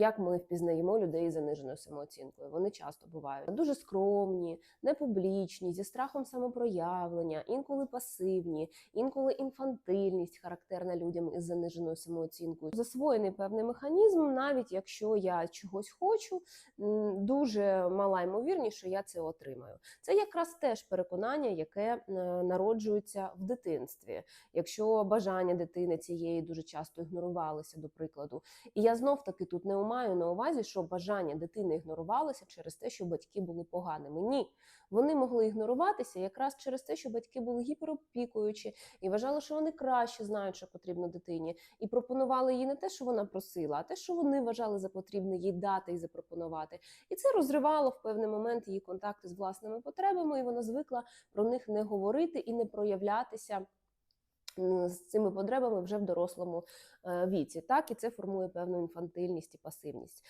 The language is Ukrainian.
Як ми впізнаємо людей з заниженою самооцінкою? Вони часто бувають дуже скромні, непублічні, зі страхом самопроявлення, інколи пасивні, інколи інфантильність характерна людям із заниженою самооцінкою. Засвоєний певний механізм, навіть якщо я чогось хочу, дуже мала ймовірність, що я це отримаю. Це якраз теж переконання, яке е, народжується в дитинстві. Якщо бажання дитини цієї дуже часто ігнорувалися, до прикладу, і я знов таки тут не маю на увазі, що бажання дитини ігнорувалися через те, що батьки були поганими. Ні, вони могли ігноруватися якраз через те, що батьки були гіперопікуючі і вважали, що вони краще знають, що потрібно дитині, і пропонували їй не те, що вона просила, а те, що вони вважали за потрібне їй дати і запропонувати. І це розривало в певний момент її контакти з власними потребами, і вона звикла про них не говорити і не проявлятися. З цими потребами вже в дорослому е, віці, так і це формує певну інфантильність і пасивність.